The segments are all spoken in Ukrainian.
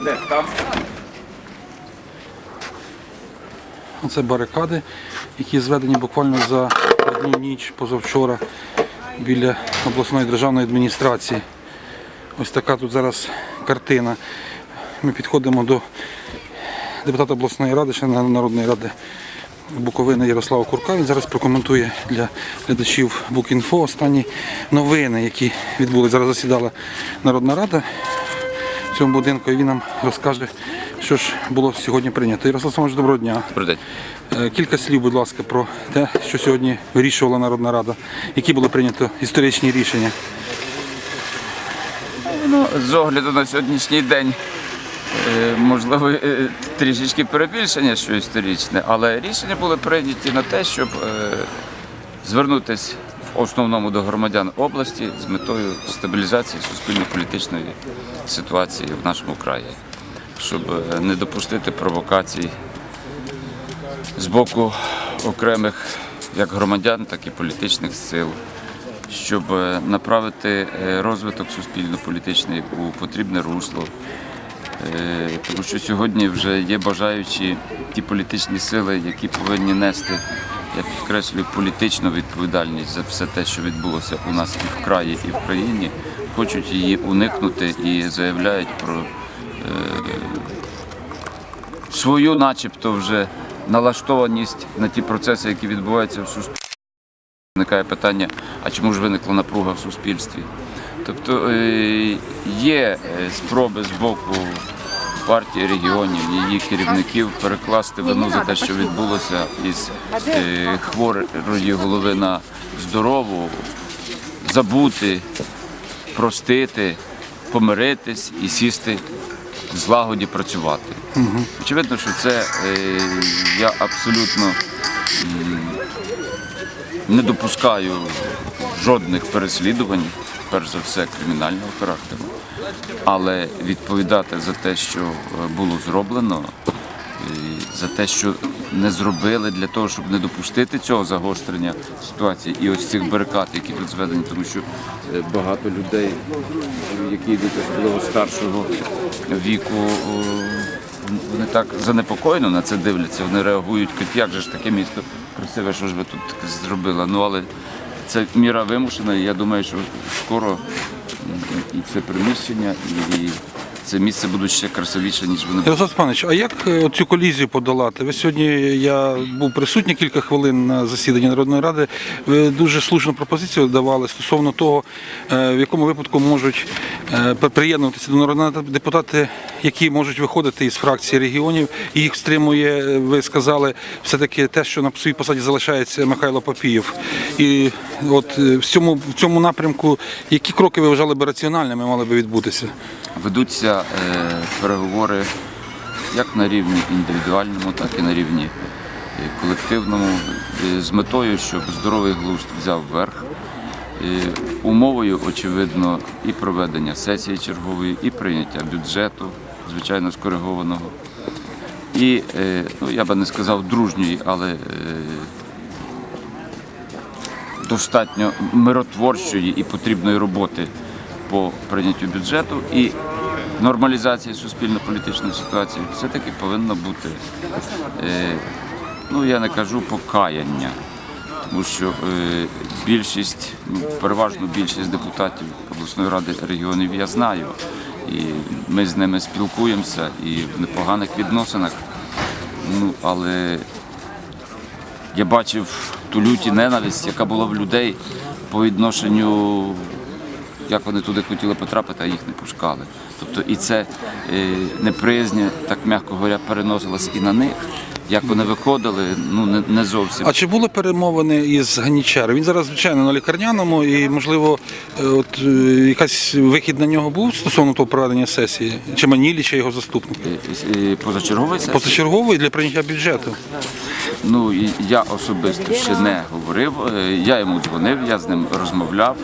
Де там? Це барикади, які зведені буквально за одну ніч позавчора біля обласної державної адміністрації. Ось така тут зараз картина. Ми підходимо до депутата обласної ради, члена Народної ради Буковини Ярослава Курка. Він зараз прокоментує для глядачів Букінфо останні новини, які відбулися. Зараз засідала Народна Рада в цьому будинку, і він нам розкаже, що ж було сьогодні прийнято. Ярослав Самович, доброго дня. Добрий день. Е, Кілька слів, будь ласка, про те, що сьогодні вирішувала Народна Рада. Які були прийнято історичні рішення? Ну, з огляду на сьогоднішній день, е, можливо, е, трішечки перебільшення, що історичне, але рішення були прийняті на те, щоб звернутися в основному до громадян області з метою стабілізації суспільно-політичної ситуації в нашому краї, щоб е, не допустити провокацій з боку окремих як громадян, так і політичних сил, щоб е, направити е, розвиток суспільно-політичний у потрібне русло. Тому що сьогодні вже є бажаючі ті політичні сили, які повинні нести, я підкреслюю, політичну відповідальність за все те, що відбулося у нас і в краї, і в країні, хочуть її уникнути і заявляють про свою, начебто, вже налаштованість на ті процеси, які відбуваються в суспільстві. Виникає питання, а чому ж виникла напруга в суспільстві? Тобто е, є е, спроби з боку партії регіонів, її керівників перекласти вину за те, що відбулося із е, хворої голови на здорову, забути, простити, помиритись і сісти в злагоді працювати. Очевидно, що це е, я абсолютно не допускаю жодних переслідувань, перш за все кримінального характеру. Але відповідати за те, що е, було зроблено, за те, що не зробили для того, щоб не допустити цього загострення ситуації і ось цих барикад, які тут зведені, тому що е, багато людей, які йдуть особливо старшого віку, е, вони так занепокоєно на це дивляться, вони реагують, кажуть, як же ж таке місто красиве, що ж ви тут зробили. Ну але це міра вимушена, і я думаю, що скоро і це приміщення, і це місце будуть ще красивіше, ніж вони були. Ярослав Панович, а як е, цю колізію подолати? Ви сьогодні я був присутній кілька хвилин на засіданні Народної ради. Ви дуже слушну пропозицію давали стосовно того, е, в якому випадку можуть е, приєднуватися до народного депутати, які можуть виходити із фракції регіонів. І їх стримує, е, ви сказали, все-таки те, що на своїй посаді залишається Михайло Папієв. І от е, в цьому, в цьому напрямку, які кроки ви вважали би раціональними мали би відбутися? Ведуться е, переговори як на рівні індивідуальному, так і на рівні е, колективному, з метою, щоб здоровий глузд взяв верх. Умовою, очевидно, і проведення сесії чергової, і прийняття бюджету, звичайно, скоригованого. І, е, ну, я би не сказав дружньої, але е, достатньо миротворчої і потрібної роботи по прийняттю бюджету і нормалізації суспільно-політичної ситуації все-таки повинно бути, е, ну я не кажу покаяння, тому що більшість, ну, переважно більшість депутатів обласної ради регіонів я знаю. І ми з ними спілкуємося і в непоганих відносинах. Ну, але я бачив ту люті ненависть, яка була в людей по відношенню, як вони туди хотіли потрапити, а їх не пускали. Тобто і це неприязнь, неприязня, так м'яко говоря, переносилось і на них. Як вони виходили, ну не, не зовсім. А чи були перемовини із Ганічаром? Він зараз, звичайно, на лікарняному і, можливо, е, от е, якась вихід на нього був стосовно того проведення сесії? Чи Манілі, чи його заступник? Е, е, Позачерговий сесії? Позачерговий для прийняття бюджету. Ну і я особисто ще не говорив. Е, Я йому дзвонив, я з ним розмовляв.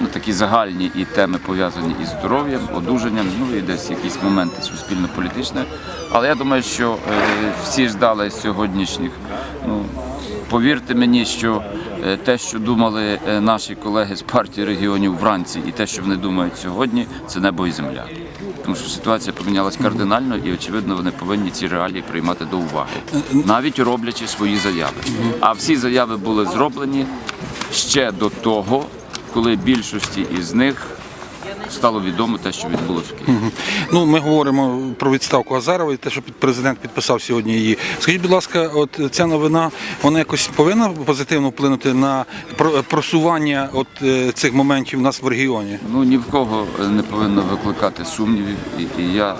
Ну, такі загальні і теми пов'язані із здоров'ям, одужанням, ну і десь якісь моменти суспільно-політичної. Але я думаю, що е, всі ждали сьогоднішніх. Ну, повірте мені, що е, те, що думали е, наші колеги з партії регіонів вранці, і те, що вони думають сьогодні, це небо і земля. Тому що ситуація помінялась кардинально, і очевидно, вони повинні ці реалії приймати до уваги, навіть роблячи свої заяви. А всі заяви були зроблені ще до того, коли більшості із них стало відомо те, що відбулося в Києві. Ну, ми говоримо про відставку Азарова і те, що президент підписав сьогодні її. Скажіть, будь ласка, от ця новина вона якось повинна позитивно вплинути на просування от е, цих моментів у нас в регіоні? Ну ні в кого е, не повинно викликати сумнівів, і, я е,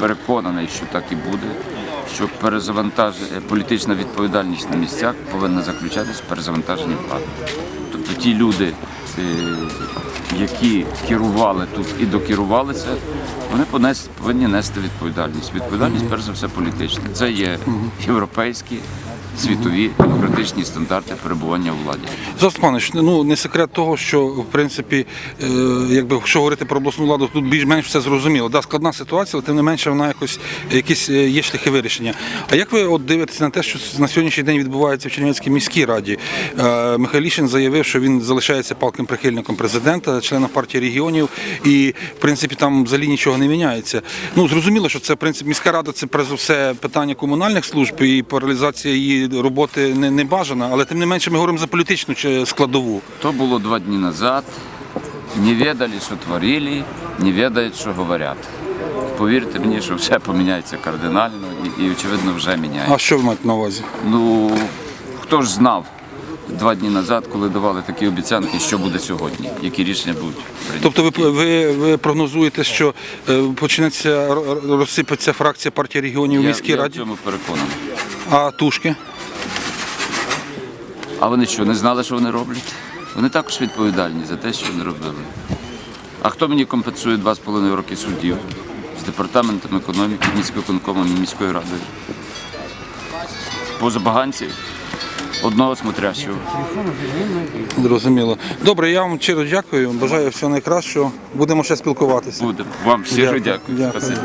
переконаний, що так і буде. Що перезавантаження політична відповідальність на місцях повинна заключатися в перезавантаженні влади. Ті люди, е, які керували тут і докерувалися, вони понес, повинні нести відповідальність. Відповідальність, перш за все, політична. Це є європейські, світові демократичні стандарти перебування у владі. Зост Панович, ну не секрет того, що в принципі, е, якби якщо говорити про обласну владу, тут більш-менш все зрозуміло. Да, складна ситуація, але тим не менше вона якось якісь е, є шляхи вирішення. А як ви от дивитеся на те, що на сьогоднішній день відбувається в Чернівецькій міській раді? Е, Михайлішин заявив, що він залишається палким прихильником президента, членом партії регіонів, і в принципі там взагалі нічого не міняється. Ну зрозуміло, що це в принципі міська рада, це все питання комунальних служб і паралізація її роботи не, не бажана, але тим не менше ми говоримо за політичну чи складову. То було два дні назад. Не ведали, що творили, не ведають, що говорять. Повірте мені, що все поміняється кардинально і, і очевидно, вже міняється. А що ви маєте на увазі? Ну хто ж знав два дні назад, коли давали такі обіцянки, що буде сьогодні, які рішення будуть прийняті. Тобто ви, ви, ви прогнозуєте, що е, почнеться розсипеться фракція партії регіонів у я, міській я в раді, цьому переконаний. а тушки? А вони що, не знали, що вони роблять? Вони також відповідальні за те, що вони робили. А хто мені компенсує два з половиною роки суддів з департаментом економіки, міськвиконкомом і міською радою? По забаганці одного смотрящого. Зрозуміло. Добре, я вам щиро дякую. Бажаю всього найкращого. Будемо ще спілкуватися. Буде. Вам щиро Дякую. дякую.